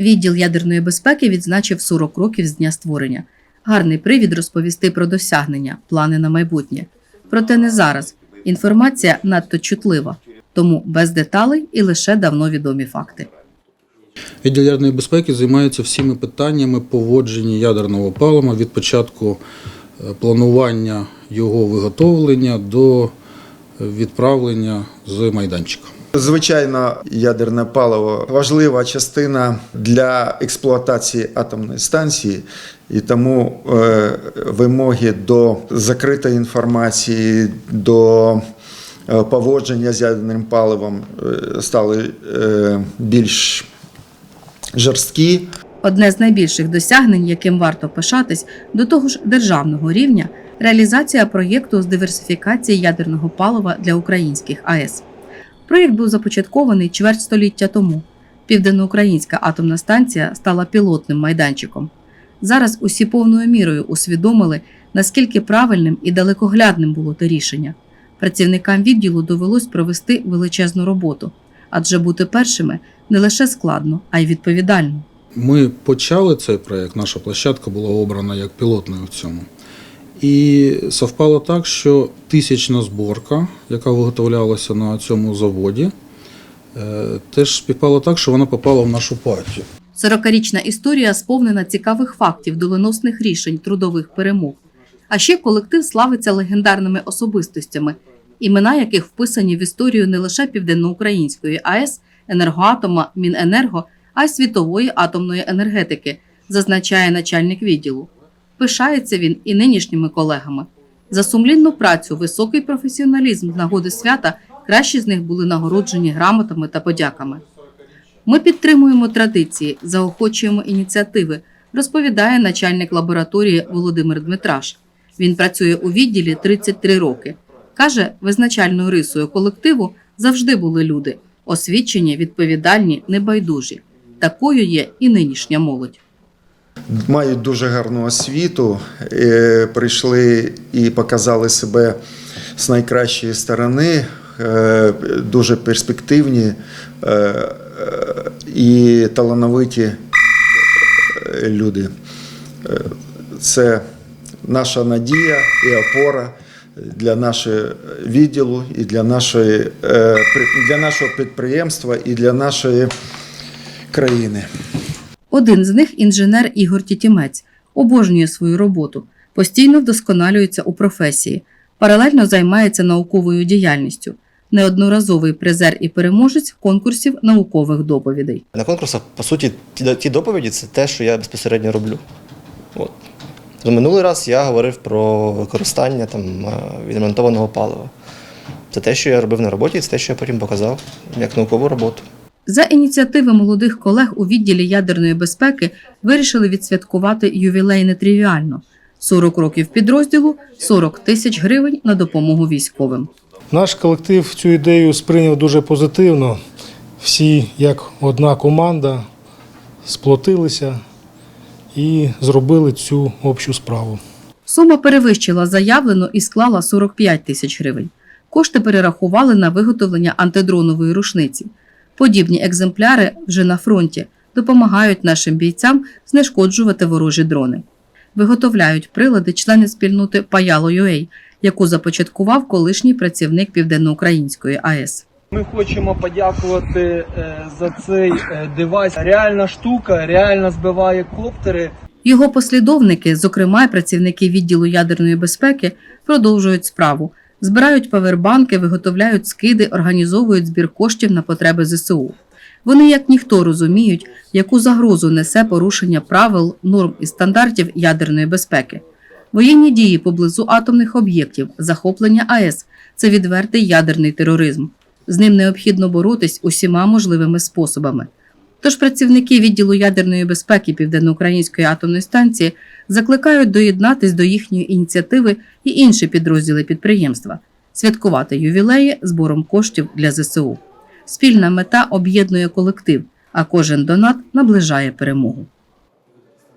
Відділ ядерної безпеки відзначив 40 років з дня створення. Гарний привід розповісти про досягнення, плани на майбутнє. Проте не зараз. Інформація надто чутлива, тому без деталей і лише давно відомі факти. Відділ ядерної безпеки займається всіми питаннями поводження ядерного палива від початку е, планування його виготовлення до е, відправлення з майданчика. Звичайно, ядерне паливо важлива частина для експлуатації атомної станції, і тому е, вимоги до закритої інформації, до е, поводження з ядерним паливом е, стали більш жорсткі. Одне з найбільших досягнень, яким варто пишатись, до того ж державного рівня реалізація проєкту з диверсифікації ядерного палива для українських АЕС. Проєкт був започаткований чверть століття тому. Південноукраїнська атомна станція стала пілотним майданчиком. Зараз усі повною мірою усвідомили, наскільки правильним і далекоглядним було те рішення. Працівникам відділу довелось провести величезну роботу, адже бути першими не лише складно, а й відповідально. Ми почали цей проєкт, наша площадка була обрана як пілотною в цьому. І совпало так, що тисячна зборка, яка виготовлялася на цьому заводі, е, теж співпало так, що вона попала в нашу партію. 40-річна історія сповнена цікавих фактів, доленосних рішень, трудових перемог. А ще колектив славиться легендарними особистостями, імена яких вписані в історію не лише Південноукраїнської АЕС, енергоатома, Міненерго, а й світової атомної енергетики, зазначає начальник відділу. Пишається він і нинішніми колегами. За сумлінну працю, високий професіоналізм з нагоди свята кращі з них були нагороджені грамотами та подяками. Ми підтримуємо традиції, заохочуємо ініціативи, розповідає начальник лабораторії Володимир Дмитраш. Він працює у відділі 33 роки. Каже, визначальною рисою колективу завжди були люди освічені, відповідальні, небайдужі. Такою є і нинішня молодь. Мають дуже гарну освіту, е, прийшли і показали себе з найкращої сторони, е, дуже перспективні е, і талановиті люди. Це наша надія і опора для нашого відділу, і для, нашої, для нашого підприємства, і для нашої країни. Один з них інженер Ігор Тітімець, обожнює свою роботу, постійно вдосконалюється у професії, паралельно займається науковою діяльністю. Неодноразовий призер і переможець конкурсів наукових доповідей. На конкурсах, по суті, ті, доповіді це те, що я безпосередньо роблю. От. Минулий раз я говорив про використання там, е, відремонтованого палива. Це те, що я робив на роботі, це те, що я потім показав як наукову роботу. За ініціативи молодих колег у відділі ядерної безпеки вирішили відсвяткувати ювілей нетривіально. 40 років підрозділу, 40 тисяч гривень на допомогу військовим. Наш колектив цю ідею сприйняв дуже позитивно. Всі, як одна команда, сплотилися і зробили цю общу справу. Сума перевищила заявлену і склала 45 тисяч гривень. Кошти перерахували на виготовлення антидронової рушниці. Подібні екземпляри вже на фронті допомагають нашим бійцям знешкоджувати ворожі дрони. Виготовляють прилади члени спільноти Паяло.UA, яку започаткував колишній працівник Південноукраїнської АЕС. Ми хочемо подякувати е, за цей е, девайс. Реальна штука, реально збиває коптери. Його послідовники, зокрема й працівники відділу ядерної безпеки, продовжують справу, збирають павербанки, виготовляють скиди, організовують збір коштів на потреби ЗСУ. Вони, як ніхто, розуміють, яку загрозу несе порушення правил, норм і стандартів ядерної безпеки. Воєнні дії поблизу атомних об'єктів, захоплення АЕС це відвертий ядерний тероризм. З ним необхідно боротись усіма можливими способами. Тож працівники відділу ядерної безпеки Південноукраїнської атомної станції закликають доєднатись до їхньої ініціативи і інші підрозділи підприємства, святкувати ювілеї збором коштів для ЗСУ. Спільна мета об'єднує колектив, а кожен донат наближає перемогу.